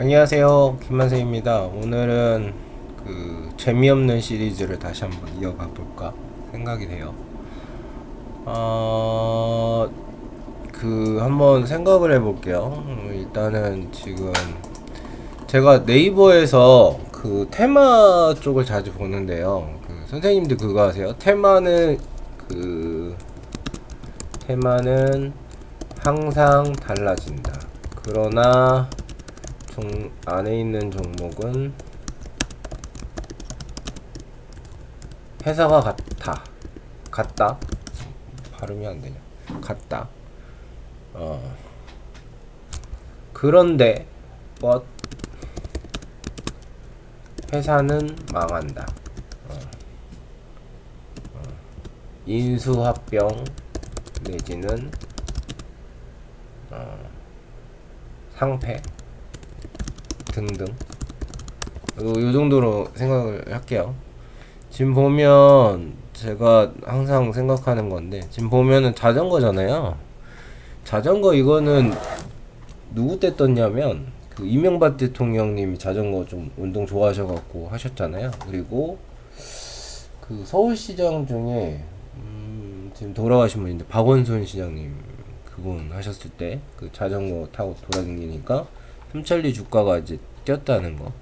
안녕하세요. 김만세입니다. 오늘은 그 재미없는 시리즈를 다시 한번 이어가 볼까 생각이 돼요. 어... 그 한번 생각을 해볼게요. 음, 일단은 지금 제가 네이버에서 그 테마 쪽을 자주 보는데요. 그 선생님들 그거 아세요? 테마는 그 테마는 항상 달라진다. 그러나 종 안에 있는 종목은 회사가 같아. 같다? 발음이 안 되냐? 같다. 어. 그런데 but 회사는 망한다. 어. 어. 인수합병 내지는 어, 상패 등등. 요, 요 정도로 생각을 할게요. 지금 보면 제가 항상 생각하는 건데 지금 보면은 자전거잖아요. 자전거 이거는 누구 때 떴냐면 그 이명박 대통령님이 자전거 좀 운동 좋아하셔갖고 하셨잖아요. 그리고 그 서울시장 중에 음, 지금 돌아가신 분인데 박원순 시장님 그분 하셨을 때 그 자전거 타고 돌아다니니까 삼천리 주가가 이제 뛰었다는 거.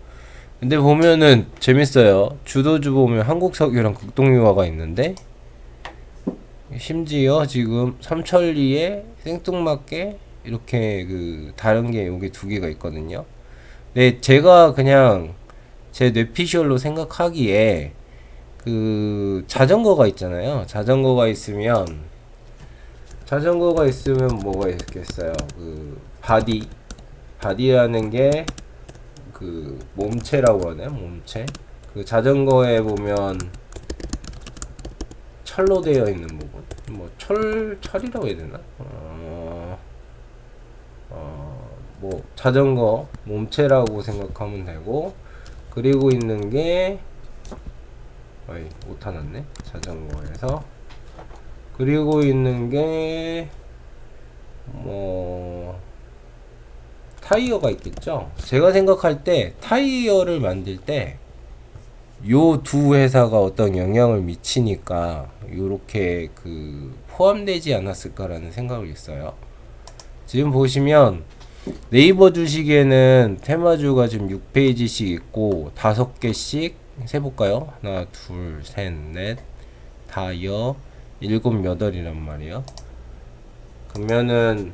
근데 보면은 재밌어요. 주도주 보면 한국석유랑 극동유화가 있는데 심지어 지금 삼천리에 생뚱맞게 이렇게 그 다른 게 여기 두 개가 있거든요. 네, 제가 그냥 제 뇌피셜로 생각하기에 그 자전거가 있잖아요. 자전거가 있으면 자전거가 있으면 뭐가 있겠어요? 그 바디 바디라는 게 그 몸체라고 하나요? 몸체. 그 자전거에 보면 철로 되어 있는 부분. 뭐 철 철이라고 해야 되나? 어, 어, 뭐 자전거 몸체라고 생각하면 되고 그리고 있는 게 어이 오타 났네. 자전거에서 그리고 있는 게뭐 타이어가 있겠죠. 제가 생각할 때 타이어를 만들 때 요 두 회사가 어떤 영향을 미치니까 요렇게 그 포함되지 않았을까라는 생각을 했어요. 지금 보시면 네이버 주식에는 테마주가 지금 6페이지씩 있고 5개씩 세볼까요? 하나, 둘, 셋, 넷, 다여, 일곱, 여덟이란 말이에요. 그러면은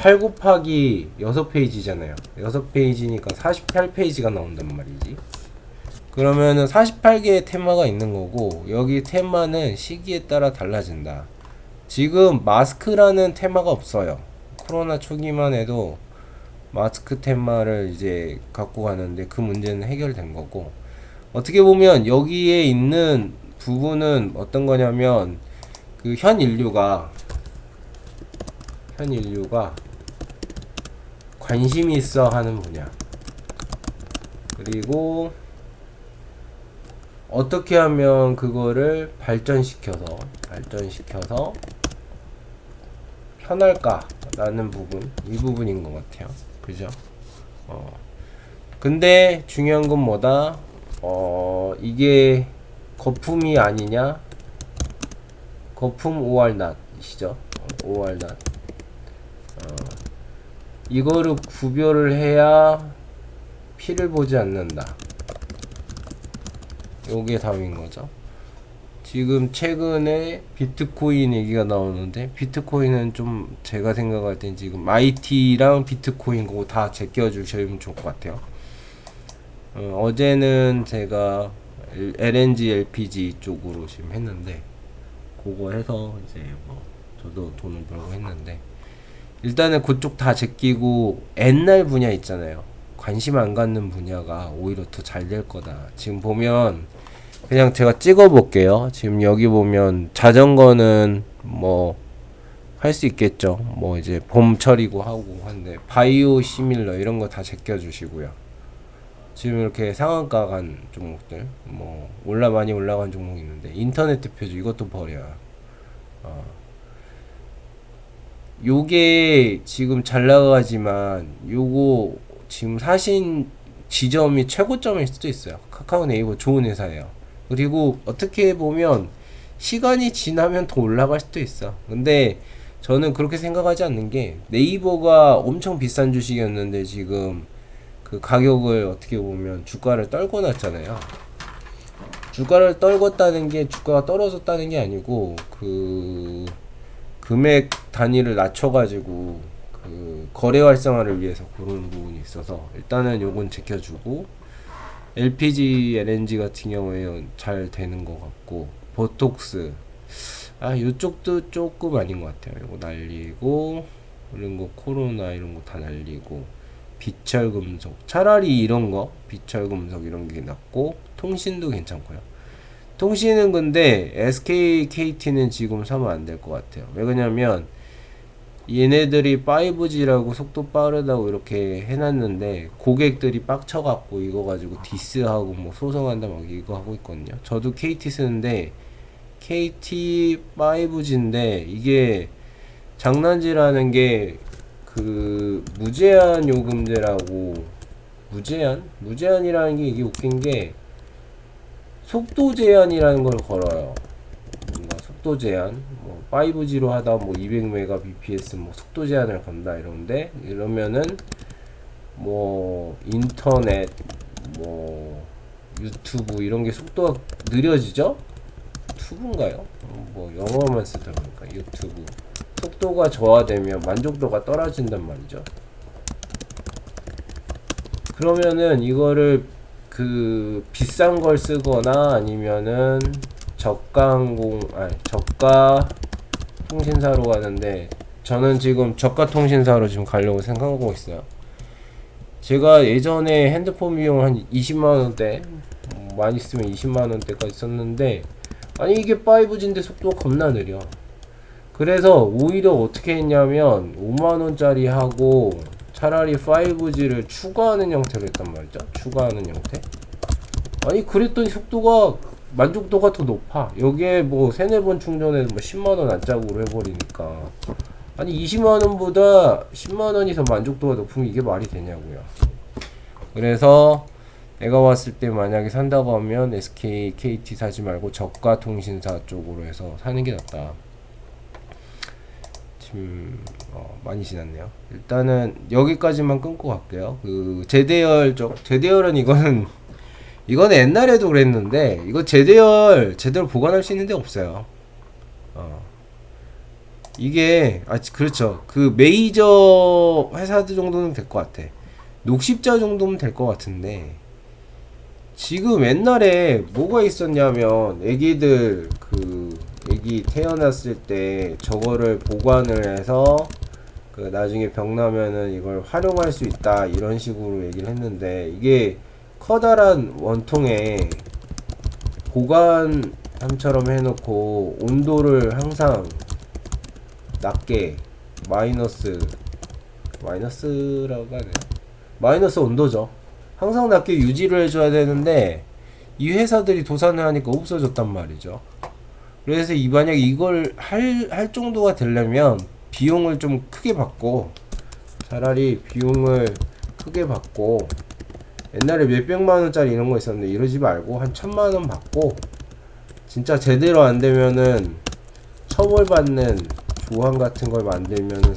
8 곱하기 6페이지잖아요. 6페이지니까 48페이지가 나온단 말이지. 그러면은 48개의 테마가 있는 거고, 여기 테마는 시기에 따라 달라진다. 지금 마스크라는 테마가 없어요. 코로나 초기만 해도 마스크 테마를 이제 갖고 가는데 그 문제는 해결된 거고, 어떻게 보면 여기에 있는 부분은 어떤 거냐면, 그 현 인류가, 현 인류가 관심이 있어 하는 분야. 그리고 어떻게 하면 그거를 발전시켜서 발전시켜서 편할까라는 부분 이 부분인 것 같아요. 그죠? 어. 근데 중요한 건 뭐다? 어 이게 거품이 아니냐? 거품 오알낫이시죠? 오알낫. 어. 이거를 구별을 해야 피를 보지 않는다. 요게 답인 거죠. 지금 최근에 비트코인 얘기가 나오는데 비트코인은 좀 제가 생각할 땐 지금 IT랑 비트코인 그거 다 제껴 주시면 좋을 것 같아요. 어, 제는 제가 LNG, LPG 쪽으로 지금 했는데 그거 해서 이제 뭐 저도 돈을 벌고 했는데 일단은 그쪽 다 제끼고 옛날 분야 있잖아요. 관심 안 갖는 분야가 오히려 더 잘 될 거다. 지금 보면 그냥 제가 찍어 볼게요. 지금 여기 보면 자전거는 뭐 할 수 있겠죠. 뭐 이제 봄철이고 하고 한데 바이오 시밀러 이런 거 다 제껴 주시고요. 지금 이렇게 상한가 간 종목들 뭐 올라 많이 올라간 종목 있는데 인터넷 대표주 이것도 버려요. 어. 요게 지금 잘 나가지만 요거 지금 사신 지점이 최고점일 수도 있어요. 카카오 네이버 좋은 회사예요. 그리고 어떻게 보면 시간이 지나면 더 올라갈 수도 있어. 근데 저는 그렇게 생각하지 않는 게 네이버가 엄청 비싼 주식이었는데 지금 그 가격을 어떻게 보면 주가를 떨궈 놨잖아요. 주가를 떨궜다는 게 주가가 떨어졌다는 게 아니고 그 금액 단위를 낮춰가지고 그 거래 활성화를 위해서 그런 부분이 있어서 일단은 요건 지켜주고 LPG, LNG 같은 경우에 잘 되는 것 같고 보톡스 아 요쪽도 조금 아닌 것 같아요. 이거 날리고 이런 거 코로나 이런 거 다 날리고 비철 금속 차라리 이런 거 비철 금속 이런 게 낫고 통신도 괜찮고요. 통신은 근데 SK KT는 지금 사면 안 될 것 같아요. 왜 그러냐면 얘네들이 5G라고 속도 빠르다고 이렇게 해놨는데 고객들이 빡쳐갖고 이거 가지고 디스하고 뭐 소송한다 막 이거 하고 있거든요. 저도 KT 쓰는데 KT 5G인데 이게 장난질하는 게 그 무제한 요금제라고 무제한 무제한이라는 게 이게 웃긴 게 속도 제한이라는 걸 걸어요. 뭔가 속도 제한, 뭐 5G로 하다 뭐 200mbps 뭐 속도 제한을 건다 이러는데 이러면은 뭐 인터넷, 뭐 유튜브 이런 게 속도가 느려지죠? 투브인가요? 뭐 영어만 쓰다 보니까 유튜브 속도가 저하되면 만족도가 떨어진단 말이죠. 그러면은 이거를 그 비싼 걸 쓰거나 아니면은 저가 항공 아니 저가 통신사로 가는데 저는 지금 저가 통신사로 지금 가려고 생각하고 있어요. 제가 예전에 핸드폰 비용 한 20만 원대 음, 많이 쓰면 20만 원대까지 썼는데 아니 이게 5G인데 속도가 겁나 느려. 그래서 오히려 어떻게 했냐면 5만 원짜리 하고 차라리 5G를 추가하는 형태로 했단 말이죠. 추가하는 형태. 아니 그랬더니 속도가 만족도가 더 높아. 여기에 뭐 세네 번 충전해도 뭐 10만 원 안짝으로 해버리니까. 아니 20만 원보다 10만 원이 더 만족도가 높으면 이게 말이 되냐고요. 그래서 내가 봤을 때 만약에 산다고 하면 SK, KT 사지 말고 저가 통신사 쪽으로 해서 사는 게 낫다. 지금 어, 많이 지났네요. 일단은 여기까지만 끊고 갈게요. 그 제대열 쪽 제대열은 이거는 이거는 옛날에도 그랬는데 이거 제대열 제대로 보관할 수 있는 데 없어요. 어. 이게 아 그렇죠. 그 메이저 회사들 정도는 될 것 같아. 녹십자 정도면 될 것 같은데 지금 옛날에 뭐가 있었냐면 애기들 그 애기 태어났을 때 저거를 보관을 해서 그 나중에 병 나면은 이걸 활용할 수 있다 이런 식으로 얘기를 했는데 이게 커다란 원통에 보관함처럼 해놓고 온도를 항상 낮게 마이너스 마이너스라고 하네요 마이너스 온도죠. 항상 낮게 유지를 해줘야 되는데 이 회사들이 도산을 하니까 없어졌단 말이죠 그래서 이 만약 이걸 할, 할 정도가 되려면 비용을 좀 크게 받고 차라리 비용을 크게 받고 옛날에 몇백만 원짜리 이런 거 있었는데 이러지 말고 한 천만 원 받고 진짜 제대로 안 되면은 처벌받는 조항 같은 걸 만들면은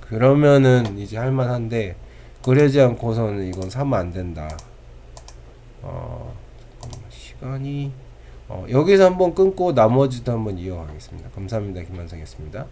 그러면은 이제 할만한데 그러지 않고서는 이건 사면 안 된다. 어, 시간이 어, 여기서 한번 끊고 나머지도 한번 이어가겠습니다. 감사합니다. 김만성이었습니다.